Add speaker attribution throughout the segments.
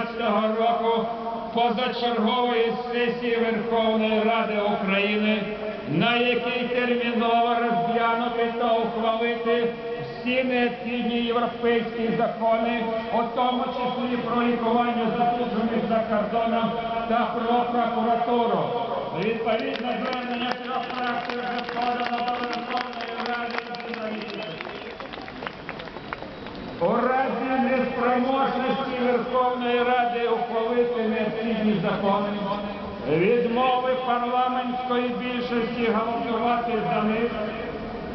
Speaker 1: 2017 року позачергової сесії Верховної Ради України, на якій терміново розглянути та ухвалити всі необхідні європейські закони, у тому числі про лікування засуджених за кордоном та про прокуратуру. Відповідне звернення трьох фракцій вже подано до Верховної Ради правительства. У разі неспроможності Верховної Ради ухвалити необхідні закони, відмови парламентської більшості голосувати за них,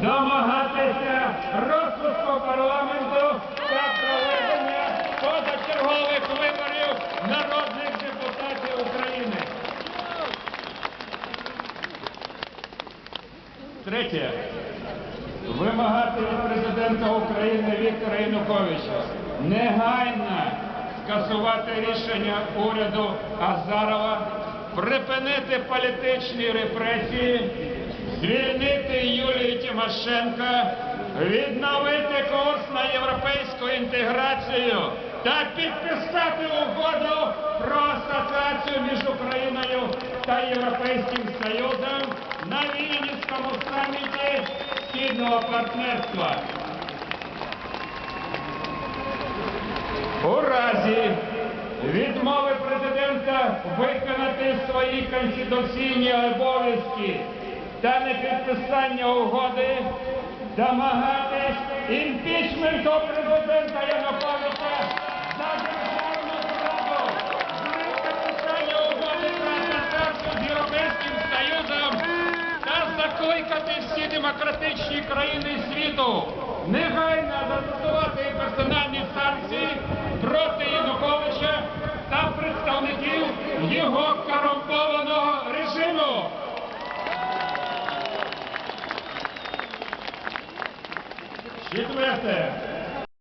Speaker 1: домагатися розпуску парламенту та проведення позачергових виборів народних депутатів України. Третє. Вимагати від президента України Віктора Януковича негайно скасувати рішення уряду Азарова, припинити політичні репресії, звільнити Юлію Тимошенко, відновити курс на європейську інтеграцію та підписати угоду про асоціацію між Україною та Європейським Союзом на Вільнюському саміті Східного партнерства. У разі відмови президента виконати свої конституційні обов'язки та непідписання угоди, домагатись імпічменту президента Януковича за державну зраду, за непідписання угоди про з Європейським Союзом та закликати всі демократичні країни світу негайно застосувати персональні санкції проти його корумпованого режиму. Четверте.